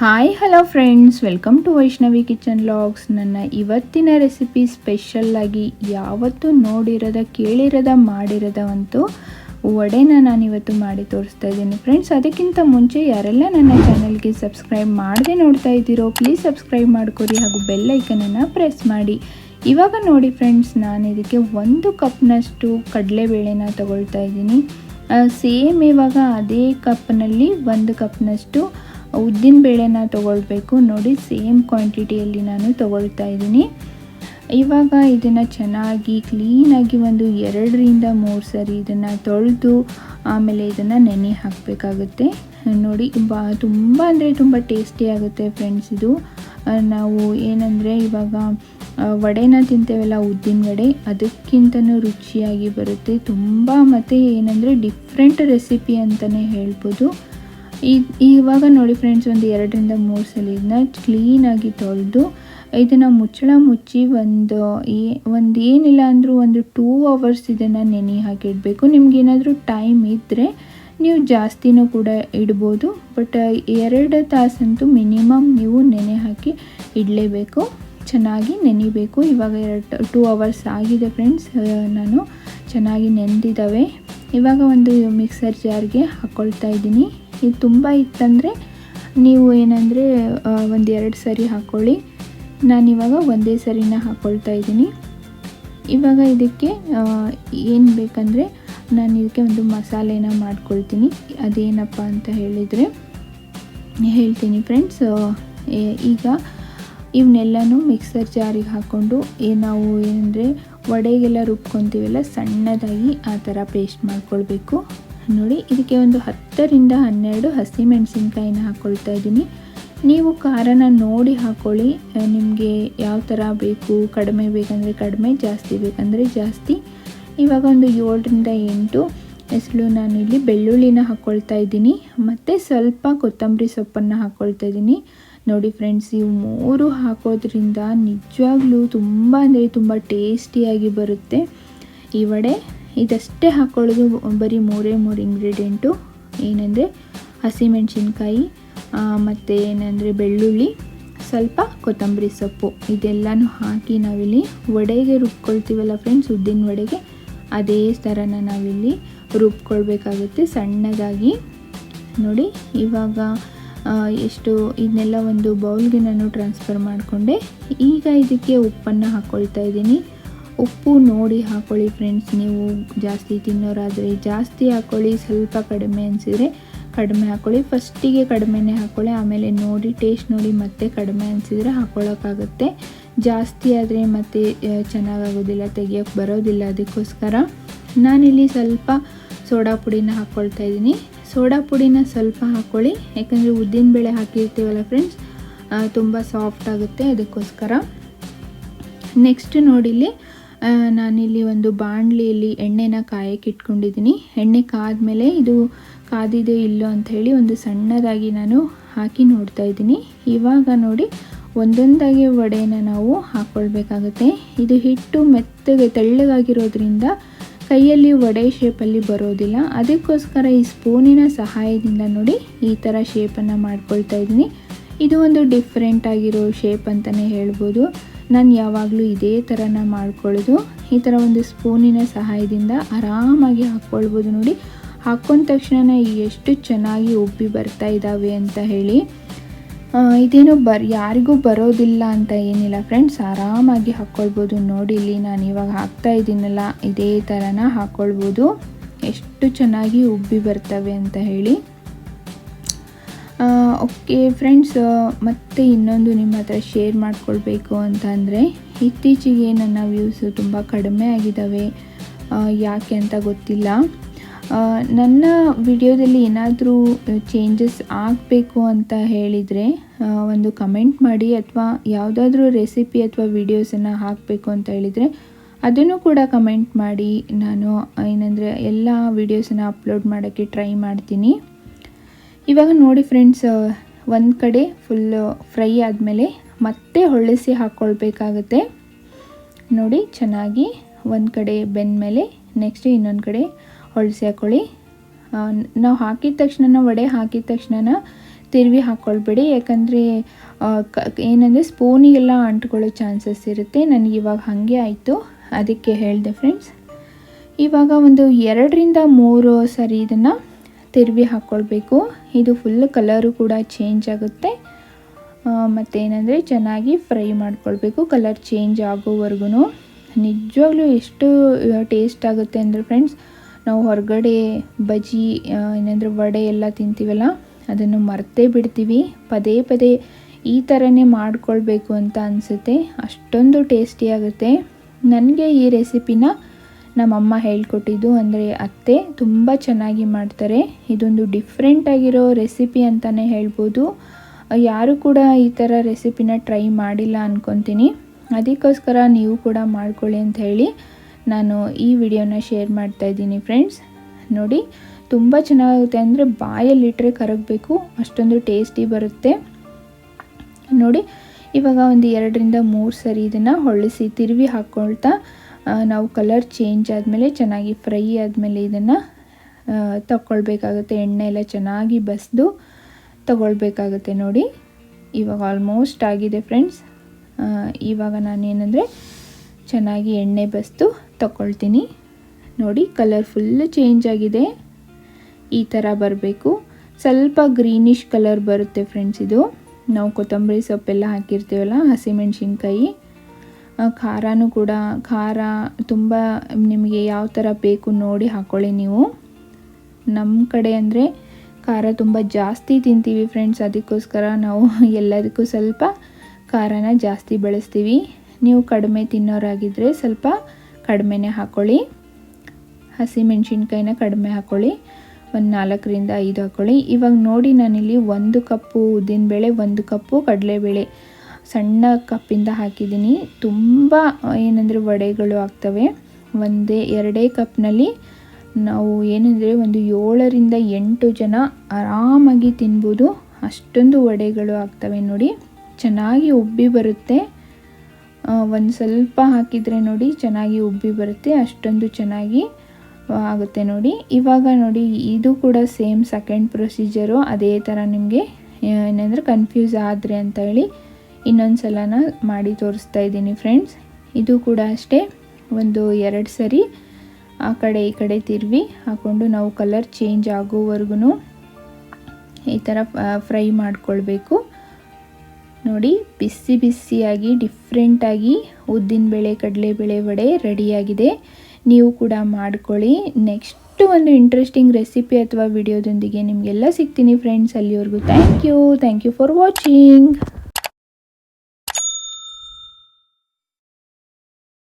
Hi hello friends welcome to Vaishnavi kitchen vlogs ನನ್ನ ಇವತ್ತಿನ recipe ಸ್ಪೆಷಲ್ಲಾಗಿ ಯಾವತ್ತೂ ನೋಡಿರೋದ, ಕೇಳಿರದ ಮಾಡಿರದ ಅಂತೂ ವಡೆನ ನಾನಿವತ್ತು ಮಾಡಿ ತೋರಿಸ್ತಾ ಇದ್ದೀನಿ. ಫ್ರೆಂಡ್ಸ್ ಅದಕ್ಕಿಂತ ಮುಂಚೆ ಯಾರೆಲ್ಲ ನನ್ನ ಚಾನಲ್ಗೆ ಸಬ್ಸ್ಕ್ರೈಬ್ ಮಾಡದೆ ನೋಡ್ತಾ ಇದ್ದೀರೋ ಪ್ಲೀಸ್ ಸಬ್ಸ್ಕ್ರೈಬ್ ಮಾಡ್ಕೊರಿ ಹಾಗೂ ಬೆಲ್ ಐಕನನ್ನು ಪ್ರೆಸ್ ಮಾಡಿ. ಇವಾಗ ನೋಡಿ ಫ್ರೆಂಡ್ಸ್ ನಾನು ಇದಕ್ಕೆ ಒಂದು ಕಪ್ನಷ್ಟು ಕಡಲೆಬೇಳೆನ ತಗೊಳ್ತಾ ಇದ್ದೀನಿ. ಸೇಮ್ ಇವಾಗ ಅದೇ ಕಪ್ನಲ್ಲಿ ಒಂದು ಕಪ್ನಷ್ಟು ಉದ್ದಿನ ಬೇಳೆನ ತೊಗೊಳ್ಬೇಕು. ನೋಡಿ ಸೇಮ್ ಕ್ವಾಂಟಿಟಿಯಲ್ಲಿ ನಾನು ತೊಗೊಳ್ತಾ ಇದ್ದೀನಿ. ಇವಾಗ ಇದನ್ನು ಚೆನ್ನಾಗಿ ಕ್ಲೀನಾಗಿ ಒಂದು ಎರಡರಿಂದ ಮೂರು ಸರಿ ಇದನ್ನು ತೊಳೆದು, ಆಮೇಲೆ ಇದನ್ನು ನೆನೆ ಹಾಕಬೇಕಾಗುತ್ತೆ. ನೋಡಿ ತುಂಬ ತುಂಬ ಅಂದರೆ ತುಂಬ ಟೇಸ್ಟಿ ಆಗುತ್ತೆ ಫ್ರೆಂಡ್ಸ್ ಇದು. ನಾವು ಏನಂದರೆ ಇವಾಗ ವಡೆನ ತಿಂತೇವಲ್ಲ ಉದ್ದಿನ ವಡೆ, ಅದಕ್ಕಿಂತನೂ ರುಚಿಯಾಗಿ ಬರುತ್ತೆ. ತುಂಬ ಮತ್ತು ಏನಂದರೆ ಡಿಫ್ರೆಂಟ್ ರೆಸಿಪಿ ಅಂತಲೇ ಹೇಳ್ಬೋದು. ಈ ಇವಾಗ ನೋಡಿ ಫ್ರೆಂಡ್ಸ್ ಒಂದು ಎರಡರಿಂದ ಮೂರು ಸಲ ಇದನ್ನ ಕ್ಲೀನಾಗಿ ತೊಳೆದು ಇದನ್ನು ಮುಚ್ಚಳ ಮುಚ್ಚಿ ಒಂದು ಏ ಒಂದು ಏನಿಲ್ಲ ಅಂದರೂ ಒಂದು ಟೂ ಅವರ್ಸ್ ಇದನ್ನು ನೆನೆ ಹಾಕಿಡಬೇಕು. ನಿಮ್ಗೇನಾದರೂ ಟೈಮ್ ಇದ್ದರೆ ನೀವು ಜಾಸ್ತಿನೂ ಕೂಡ ಇಡ್ಬೋದು. ಬಟ್ ಎರಡು ತಾಸಂತೂ ಮಿನಿಮಮ್ ನೀವು ನೆನೆ ಹಾಕಿ ಇಡಲೇಬೇಕು. ಚೆನ್ನಾಗಿ ನೆನಿಬೇಕು. ಇವಾಗ ಎರಡು ಟೂ ಅವರ್ಸ್ ಆಗಿದೆ ಫ್ರೆಂಡ್ಸ್ ನಾನು ಚೆನ್ನಾಗಿ ನೆನೆದಿದ್ದಾವೆ ಇವಾಗ ಒಂದು ಮಿಕ್ಸರ್ ಜಾರ್ಗೆ ಹಾಕ್ಕೊಳ್ತಾ ಇದ್ದೀನಿ. ಇದು ತುಂಬ ಇತ್ತಂದರೆ ನೀವು ಏನಂದರೆ ಒಂದು ಎರಡು ಸರಿ ಹಾಕ್ಕೊಳ್ಳಿ ನಾನಿವಾಗ ಒಂದೇ ಸರಿನ ಹಾಕ್ಕೊಳ್ತಾ ಇದ್ದೀನಿ. ಇವಾಗ ಇದಕ್ಕೆ ಏನು ಬೇಕಂದರೆ ನಾನು ಇದಕ್ಕೆ ಒಂದು ಮಸಾಲೆನ ಮಾಡ್ಕೊಳ್ತೀನಿ. ಅದೇನಪ್ಪ ಅಂತ ಹೇಳಿದರೆ, ಹೇಳ್ತೀನಿ ಫ್ರೆಂಡ್ಸ್ ಈಗ ಇವನ್ನೆಲ್ಲನೂ ಮಿಕ್ಸರ್ ಜಾರಿಗೆ ಹಾಕ್ಕೊಂಡು ನಾವು ಏನಂದರೆ ವಡೆಗೆಲ್ಲ ರುಬ್ಕೊತೀವಲ್ಲ ಸಣ್ಣದಾಗಿ ಆ ಥರ ಪೇಸ್ಟ್ ಮಾಡ್ಕೊಳ್ಬೇಕು. ನೋಡಿ, ಇದಕ್ಕೆ ಒಂದು ಹತ್ತರಿಂದ ಹನ್ನೆರಡು ಹಸಿಮೆಣಸಿನ್ಕಾಯಿನ ಹಾಕ್ಕೊಳ್ತಾ ಇದ್ದೀನಿ. ನೀವು ಖಾರನ ನೋಡಿ ಹಾಕ್ಕೊಳ್ಳಿ ನಿಮಗೆ ಯಾವ ಥರ ಬೇಕು, ಕಡಿಮೆ ಬೇಕಂದರೆ ಕಡಿಮೆ, ಜಾಸ್ತಿ ಬೇಕಂದರೆ ಜಾಸ್ತಿ. ಇವಾಗ ಒಂದು ಏಳರಿಂದ ಎಂಟು ಹೆಸರು ನಾನು ಇಲ್ಲಿ ಬೆಳ್ಳುಳ್ಳಿನ ಹಾಕ್ಕೊಳ್ತಾ ಇದ್ದೀನಿ. ಮತ್ತು ಸ್ವಲ್ಪ ಕೊತ್ತಂಬರಿ ಸೊಪ್ಪನ್ನು ಹಾಕ್ಕೊಳ್ತಾ ಇದ್ದೀನಿ. ನೋಡಿ ಫ್ರೆಂಡ್ಸ್, ಇವು ಮೂರು ಹಾಕೋದ್ರಿಂದ ನಿಜವಾಗ್ಲೂ ತುಂಬ ಅಂದರೆ ತುಂಬ ಟೇಸ್ಟಿಯಾಗಿ ಬರುತ್ತೆ. ಈ ವಡೆ ಇದಷ್ಟೇ ಹಾಕ್ಕೊಳ್ಳೋದು ಬರೀ ಮೂರೇ ಮೂರು ಇಂಗ್ರೀಡಿಯೆಂಟು. ಏನಂದರೆ ಹಸಿಮೆಣಸಿನ್ಕಾಯಿ ಮತ್ತು ಏನಂದರೆ ಬೆಳ್ಳುಳ್ಳಿ, ಸ್ವಲ್ಪ ಕೊತ್ತಂಬರಿ ಸೊಪ್ಪು. ಇದೆಲ್ಲನೂ ಹಾಕಿ ನಾವಿಲ್ಲಿ ವಡೆಗೆ ರುಬ್ಕೊಳ್ತೀವಲ್ಲ ಫ್ರೆಂಡ್ಸ್ ಉದ್ದಿನ ವಡೆಗೆ, ಅದೇ ಥರನ ನಾವಿಲ್ಲಿ ರುಬ್ಕೊಳ್ಬೇಕಾಗುತ್ತೆ ಸಣ್ಣದಾಗಿ. ನೋಡಿ, ಇವಾಗ ಎಷ್ಟು ಇದನ್ನೆಲ್ಲ ಒಂದು ಬೌಲ್ಗೆ ನಾನು ಟ್ರಾನ್ಸ್ಫರ್ ಮಾಡಿಕೊಂಡೆ. ಈಗ ಇದಕ್ಕೆ ಉಪ್ಪನ್ನು ಹಾಕ್ಕೊಳ್ತಾ ಇದ್ದೀನಿ. ಉಪ್ಪು ನೋಡಿ ಹಾಕ್ಕೊಳ್ಳಿ ಫ್ರೆಂಡ್ಸ್ ನೀವು ಜಾಸ್ತಿ ತಿನ್ನೋರಾದರೆ ಜಾಸ್ತಿ ಹಾಕ್ಕೊಳ್ಳಿ ಸ್ವಲ್ಪ ಕಡಿಮೆ ಅನಿಸಿದರೆ ಕಡಿಮೆ ಹಾಕ್ಕೊಳ್ಳಿ ಫಸ್ಟಿಗೆ ಕಡಿಮೆನೇ ಹಾಕ್ಕೊಳ್ಳಿ ಆಮೇಲೆ ನೋಡಿ ಟೇಸ್ಟ್ ನೋಡಿ ಮತ್ತೆ ಕಡಿಮೆ ಅನಿಸಿದರೆ ಹಾಕ್ಕೊಳ್ಳೋಕ್ಕಾಗುತ್ತೆ ಜಾಸ್ತಿ ಆದರೆ ಮತ್ತೆ ಚೆನ್ನಾಗಾಗೋದಿಲ್ಲ ತೆಗಿಯೋಕ್ಕೆ ಬರೋದಿಲ್ಲ ಅದಕ್ಕೋಸ್ಕರ. ನಾನಿಲ್ಲಿ ಸ್ವಲ್ಪ ಸೋಡಾ ಪುಡಿನ ಹಾಕ್ಕೊಳ್ತಾ ಇದ್ದೀನಿ. ಸೋಡಾ ಪುಡಿನ ಸ್ವಲ್ಪ ಹಾಕ್ಕೊಳ್ಳಿ ಯಾಕಂದರೆ ಉದ್ದಿನಬೇಳೆ ಹಾಕಿರ್ತೀವಲ್ಲ ಫ್ರೆಂಡ್ಸ್ ತುಂಬ ಸಾಫ್ಟ್ ಆಗುತ್ತೆ ಅದಕ್ಕೋಸ್ಕರ. ನೆಕ್ಸ್ಟ್ ನೋಡಿಲಿ ನಾನಿಲ್ಲಿ ಒಂದು ಬಾಣಲಿಯಲ್ಲಿ ಎಣ್ಣೆನ ಕಾಯಕ್ಕೆ ಇಟ್ಕೊಂಡಿದ್ದೀನಿ. ಎಣ್ಣೆ ಕಾದ್ಮೇಲೆ ಇದು ಕಾದಿದೆ ಇಲ್ಲೋ ಅಂತ ಹೇಳಿ ಒಂದು ಸಣ್ಣದಾಗಿ ನಾನು ಹಾಕಿ ನೋಡ್ತಾ ಇದ್ದೀನಿ. ಇವಾಗ ನೋಡಿ, ಒಂದೊಂದಾಗಿ ವಡೆನ ನಾವು ಹಾಕ್ಕೊಳ್ಬೇಕಾಗುತ್ತೆ ಇದು ಹಿಟ್ಟು ಮೆತ್ತಗೆ ತೆಳ್ಳಗಾಗಿರೋದ್ರಿಂದ ಕೈಯಲ್ಲಿ ವಡೆ ಶೇಪಲ್ಲಿ ಬರೋದಿಲ್ಲ. ಅದಕ್ಕೋಸ್ಕರ ಈ ಸ್ಪೂನಿನ ಸಹಾಯದಿಂದ ನೋಡಿ ಈ ಥರ ಶೇಪನ್ನು ಮಾಡ್ಕೊಳ್ತಾ ಇದ್ದೀನಿ. ಇದು ಒಂದು ಡಿಫ್ರೆಂಟ್ ಆಗಿರೋ ಶೇಪ್ ಅಂತಲೇ ಹೇಳ್ಬೋದು. ನಾನು ಯಾವಾಗಲೂ ಇದೇ ಥರನ ಮಾಡ್ಕೊಳ್ಳೋದು. ಈ ಥರ ಒಂದು ಸ್ಪೂನಿನ ಸಹಾಯದಿಂದ ಆರಾಮಾಗಿ ಹಾಕ್ಕೊಳ್ಬೋದು ನೋಡಿ. ಹಾಕ್ಕೊಂಡ ತಕ್ಷಣ ಎಷ್ಟು ಚೆನ್ನಾಗಿ ಉಬ್ಬಿ ಬರ್ತಾ ಇದ್ದಾವೆ ಅಂತ ಹೇಳಿ. ಇದೇನು ಬರ್, ಯಾರಿಗೂ ಬರೋದಿಲ್ಲ ಅಂತ ಏನಿಲ್ಲ ಫ್ರೆಂಡ್ಸ್. ಆರಾಮಾಗಿ ಹಾಕ್ಕೊಳ್ಬೋದು. ನೋಡಿ, ಇಲ್ಲಿ ನಾನು ಇವಾಗ ಹಾಕ್ತಾ ಇದ್ದೀನಲ್ಲ, ಇದೇ ಥರನ ಹಾಕ್ಕೊಳ್ಬೋದು. ಎಷ್ಟು ಚೆನ್ನಾಗಿ ಉಬ್ಬಿ ಬರ್ತವೆ ಅಂತ ಹೇಳಿ. ಓಕೆ ಫ್ರೆಂಡ್ಸ್ ಮತ್ತೆ ಇನ್ನೊಂದು ನಿಮ್ಮ ಹತ್ರ ಶೇರ್ ಮಾಡಿಕೊಳ್ಬೇಕು ಅಂತ ಅಂದರೆ ಇತ್ತೀಚೆಗೆ ನನ್ನ ವ್ಯೂಸು ತುಂಬ ಕಡಿಮೆ ಆಗಿದ್ದಾವೆ. ಯಾಕೆ ಅಂತ ಗೊತ್ತಿಲ್ಲ. ನನ್ನ ವಿಡಿಯೋದಲ್ಲಿ ಏನಾದರೂ ಚೇಂಜಸ್ ಆಗಬೇಕು ಅಂತ ಹೇಳಿದರೆ ಒಂದು ಕಮೆಂಟ್ ಮಾಡಿ ಅಥವಾ ಯಾವುದಾದ್ರೂ ರೆಸಿಪಿ ಅಥವಾ ವಿಡಿಯೋಸನ್ನು ಹಾಕಬೇಕು ಅಂತ ಹೇಳಿದರೆ, ಅದನ್ನು ಕೂಡ ಕಮೆಂಟ್ ಮಾಡಿ. ನಾನು ಏನಂದರೆ ಎಲ್ಲ ವೀಡಿಯೋಸನ್ನು ಅಪ್ಲೋಡ್ ಮಾಡೋಕ್ಕೆ ಟ್ರೈ ಮಾಡ್ತೀನಿ. ಇವಾಗ ನೋಡಿ ಫ್ರೆಂಡ್ಸ್ ಒಂದು ಕಡೆ ಫುಲ್ಲು ಫ್ರೈ ಆದಮೇಲೆ ಮತ್ತೆ ಹೊಳಿಸಿ ಹಾಕ್ಕೊಳ್ಬೇಕಾಗತ್ತೆ ನೋಡಿ ಚೆನ್ನಾಗಿ ಒಂದು ಕಡೆ ಬೆಂದಮೇಲೆ ನೆಕ್ಸ್ಟ್ ಇನ್ನೊಂದು ಕಡೆ ಹೊಳಿಸಿ ಹಾಕ್ಕೊಳ್ಳಿ ನಾವು ಹಾಕಿದ ತಕ್ಷಣ ವಡೆ ಹಾಕಿದ ತಕ್ಷಣ ತಿರುವಿ ಹಾಕ್ಕೊಳ್ಬೇಡಿ ಯಾಕಂದರೆ ಕ, ಏನಂದರೆ ಸ್ಪೂನಿಗೆಲ್ಲ ಅಂಟ್ಕೊಳ್ಳೋ ಚಾನ್ಸಸ್ ಇರುತ್ತೆ. ನನಗೆ ಇವಾಗ ಹಾಗೆ ಆಯಿತು. ಅದಕ್ಕೆ ಹೇಳಿದೆ ಫ್ರೆಂಡ್ಸ್ ಇವಾಗ ಒಂದು ಎರಡರಿಂದ ಮೂರು ಸರಿ ಇದನ್ನು ತಿರುವಿ ಹಾಕ್ಕೊಳ್ಬೇಕು ಇದು ಫುಲ್ ಕಲರು ಕೂಡ ಚೇಂಜ್ ಆಗುತ್ತೆ. ಮತ್ತೇನೆಂದರೆ ಚೆನ್ನಾಗಿ ಫ್ರೈ ಮಾಡ್ಕೊಳ್ಬೇಕು. ಕಲರ್ ಚೇಂಜ್ ಆಗೋವರೆಗೂ ನಿಜವಾಗ್ಲೂ ಎಷ್ಟು ಟೇಸ್ಟ್ ಆಗುತ್ತೆ ಅಂದರೆ ಫ್ರೆಂಡ್ಸ್ ನಾವು ಹೊರಗಡೆ ಬಜ್ಜಿ ಏನಂದರೆ ವಡೆ ಎಲ್ಲ ತಿಂತೀವಲ್ಲ, ಅದನ್ನು ಮರ್ತೇ ಬಿಡ್ತೀವಿ. ಪದೇ ಪದೇ ಈ ಥರನೇ ಮಾಡ್ಕೊಳ್ಬೇಕು ಅಂತ ಅನಿಸುತ್ತೆ. ಅಷ್ಟೊಂದು ಟೇಸ್ಟಿಯಾಗುತ್ತೆ ನನಗೆ ಈ ರೆಸಿಪಿನ ನಮ್ಮಮ್ಮ ಹೇಳ್ಕೊಟ್ಟಿದ್ದು ಅಂದರೆ ಅತ್ತೆ ತುಂಬ ಚೆನ್ನಾಗಿ ಮಾಡ್ತಾರೆ. ಇದೊಂದು ಡಿಫ್ರೆಂಟ್ ಆಗಿರೋ ರೆಸಿಪಿ ಅಂತಲೇ ಹೇಳ್ಬೋದು. ಯಾರು ಕೂಡ ಈ ಥರ ರೆಸಿಪಿನ ಟ್ರೈ ಮಾಡಿಲ್ಲ ಅಂದ್ಕೊತೀನಿ ಅದಕ್ಕೋಸ್ಕರ ನೀವು ಕೂಡ ಮಾಡ್ಕೊಳ್ಳಿ ಅಂತ ಹೇಳಿ ನಾನು ಈ ವಿಡಿಯೋನ ಶೇರ್ ಮಾಡ್ತಾ ಇದ್ದೀನಿ ಫ್ರೆಂಡ್ಸ್ ನೋಡಿ, ತುಂಬ ಚೆನ್ನಾಗುತ್ತೆ ಅಂದರೆ ಬಾಯಲ್ಲಿಟ್ಟರೆ ಕರಗಬೇಕು, ಅಷ್ಟೊಂದು ಟೇಸ್ಟಿ ಬರುತ್ತೆ. ನೋಡಿ, ಇವಾಗ ಒಂದು ಎರಡರಿಂದ ಮೂರು ಸರಿ ಇದನ್ನು ಹೊಳಿಸಿ ತಿರುವಿ ಹಾಕ್ಕೊಳ್ತಾ ನಾವು ಕಲರ್ ಚೇಂಜ್ ಆದಮೇಲೆ ಚೆನ್ನಾಗಿ ಫ್ರೈ ಆದಮೇಲೆ ಇದನ್ನು ತಗೊಳ್ಬೇಕಾಗುತ್ತೆ ಎಣ್ಣೆ ಎಲ್ಲ ಚೆನ್ನಾಗಿ ಬಸ್ದು ತಗೊಳ್ಬೇಕಾಗುತ್ತೆ ನೋಡಿ. ಇವಾಗ ಆಲ್ಮೋಸ್ಟ್ ಆಗಿದೆ ಫ್ರೆಂಡ್ಸ್ ಇವಾಗ ನಾನೇನಂದರೆ ಚೆನ್ನಾಗಿ ಎಣ್ಣೆ ಬಸ್ದು ತಗೊಳ್ತೀನಿ ನೋಡಿ ಕಲರ್ ಫುಲ್ ಚೇಂಜ್ ಆಗಿದೆ. ಈ ಥರ ಬರಬೇಕು. ಸ್ವಲ್ಪ ಗ್ರೀನಿಶ್ ಕಲರ್ ಬರುತ್ತೆ ಫ್ರೆಂಡ್ಸ್ ಇದು. ನಾವು ಕೊತ್ತಂಬರಿ ಸೊಪ್ಪೆಲ್ಲ ಹಾಕಿರ್ತೀವಲ್ಲ, ಹಸಿಮೆಣ್ಸಿನ್ಕಾಯಿ. ಖಾರನೂ ಕೂಡ, ಖಾರ ತುಂಬ ನಿಮಗೆ ಯಾವ ಥರ ಬೇಕು ನೋಡಿ ಹಾಕ್ಕೊಳ್ಳಿ ನೀವು. ನಮ್ಮ ಕಡೆ ಅಂದರೆ ಖಾರ ತುಂಬ ಜಾಸ್ತಿ ತಿಂತೀವಿ ಫ್ರೆಂಡ್ಸ್, ಅದಕ್ಕೋಸ್ಕರ ನಾವು ಎಲ್ಲದಕ್ಕೂ ಸ್ವಲ್ಪ ಖಾರನ ಜಾಸ್ತಿ ಬಳಸ್ತೀವಿ. ನೀವು ಕಡಿಮೆ ತಿನ್ನೋರಾಗಿದ್ದರೆ ಸ್ವಲ್ಪ ಕಡಿಮೆನೇ ಹಾಕ್ಕೊಳ್ಳಿ ಹಸಿ ಮೆಣಸಿನ್ಕಾಯಿನ ಕಡಿಮೆ ಹಾಕ್ಕೊಳ್ಳಿ ಒಂದು ನಾಲ್ಕರಿಂದ ಐದು ಹಾಕ್ಕೊಳ್ಳಿ ಇವಾಗ ನೋಡಿ ನಾನಿಲ್ಲಿ ಒಂದು ಕಪ್ಪು ಉದ್ದಿನಬೇಳೆ ಒಂದು ಕಪ್ಪು ಕಡಲೆಬೇಳೆ. ಸಣ್ಣ ಕಪ್ಪಿಂದ ಹಾಕಿದ್ದೀನಿ. ತುಂಬ, ಏನಂದರೆ, ವಡೆಗಳು ಆಗ್ತವೆ. ಒಂದೇ, ಎರಡೇ ಕಪ್ನಲ್ಲಿ ನಾವು ಏನಂದರೆ, ಒಂದು ಏಳರಿಂದ ಎಂಟು ಜನ ಆರಾಮಾಗಿ ತಿನ್ಬೋದು. ಅಷ್ಟೊಂದು ವಡೆಗಳು ಆಗ್ತವೆ ನೋಡಿ. ಚೆನ್ನಾಗಿ ಉಬ್ಬಿ ಬರುತ್ತೆ. ಒಂದು ಸ್ವಲ್ಪ ಹಾಕಿದರೆ ನೋಡಿ ಚೆನ್ನಾಗಿ ಉಬ್ಬಿ ಬರುತ್ತೆ. ಅಷ್ಟೊಂದು ಚೆನ್ನಾಗಿ ಆಗುತ್ತೆ ನೋಡಿ. ಇವಾಗ ನೋಡಿ, ಇದು ಕೂಡ ಸೇಮ್ ಸೆಕೆಂಡ್ ಪ್ರೊಸೀಜರು ಅದೇ ಥರ ನಿಮಗೆ, ಏನಂದರೆ ಕನ್ಫ್ಯೂಸ್ ಆದರೆ ಅಂತ ಹೇಳಿ ಇನ್ನೊಂದು ಸಲನ ಮಾಡಿ ತೋರಿಸ್ತಾ ಇದ್ದೀನಿ ಫ್ರೆಂಡ್ಸ್ ಇದು ಕೂಡ ಅಷ್ಟೇ, ಒಂದು ಎರಡು ಸರಿ ಆ ಕಡೆ ಈ ಕಡೆ ತಿರುವಿ ಹಾಕ್ಕೊಂಡು ನಾವು ಕಲರ್ ಚೇಂಜ್ ಆಗೋವರೆಗೂ ಈ ಥರ ಫ್ರೈ ಮಾಡಿಕೊಳ್ಬೇಕು. ನೋಡಿ, ಬಿಸಿ ಬಿಸಿಯಾಗಿ ಡಿಫ್ರೆಂಟಾಗಿ ಉದ್ದಿನಬೇಳೆ ಕಡಲೆಬೇಳೆ ವಡೆ ರೆಡಿಯಾಗಿದೆ ನೀವು ಕೂಡ ಮಾಡ್ಕೊಳ್ಳಿ. ನೆಕ್ಸ್ಟ್ ಒಂದು ಇಂಟ್ರೆಸ್ಟಿಂಗ್ ರೆಸಿಪಿ ಅಥವಾ ವಿಡಿಯೋದೊಂದಿಗೆ ನಿಮಗೆಲ್ಲ ಸಿಗ್ತೀನಿ ಫ್ರೆಂಡ್ಸ್ ಅಲ್ಲಿವರೆಗೂ thank you thank you for watching